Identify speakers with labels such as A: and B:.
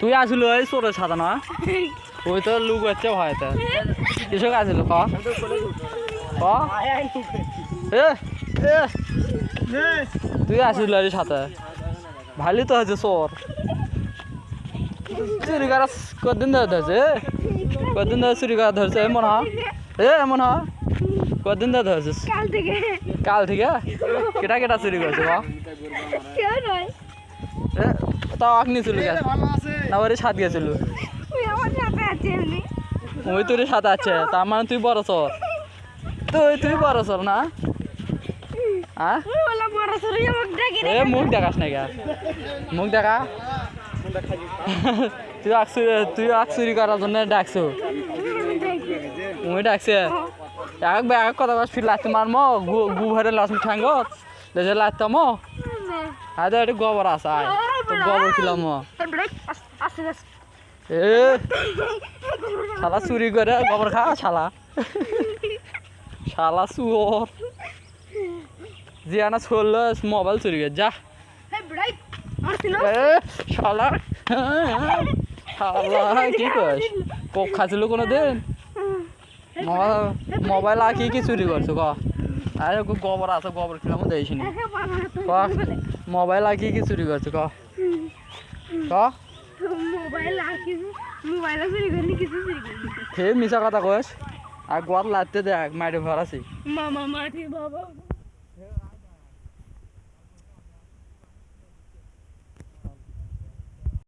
A: তুই আসিল ওই চোরের সাথে না? ওই তো লুক হচ্ছে ভয়তে। কৃষক আসিল ক? তুই আসিল এর সাথে। ভালোই তো হয়েছে চোর। চুরি করা কদিন ধরে ধরছে কদিন ধরে চুরি করা ধরছে এমন হ এ এমন হ কদিন ধরে ধরছিস
B: কাল থেকে।
A: কাল থেকে? কেটা কেটা চুরি করছে বা তাও আগনি চুরি গেছে। না, ওরে সাত গেছিল ওই তোর সাথে আছে তার মানে তুই বড় চর। তুই তুই বড় চর না? হ্যাঁ এ, মুখ দেখাস না কে মুখ দেখা? তুই চুরি- তুই আগ চুরি করার জন্য ডাকছো। ওই ডাকছে। এক ব্যাগ কথা ফির লাইতে মারমো, গু গু ভরে লাস ঠাঙ্গ দেশে লাইতাম আয় তো একটু গোবর আছে গোবর খিলাম এ শালা চুরি করে গোবর খা শালা। শালা চুর। জিয়ানা ছড়লো মোবাইল চুরি করে যা। শালা। শালা কি কস? কোক খাইছিল কোনো দিন মোবাইল আর কি কি চুরি করছ ক? আরে গোবর আছে গোবর খেলাম দেখিস নি ক? মোবাইল আর কি কি চুরি করছে ক? ক?
B: মোবাইল আর মোবাইল চুরি করিনি কিছু চুরি করিনি
A: হে মিছা কথা কইস। আর গোয়াত লাগতে দেখ মাটি ভরাছি।
B: মামা মাটি বাবা।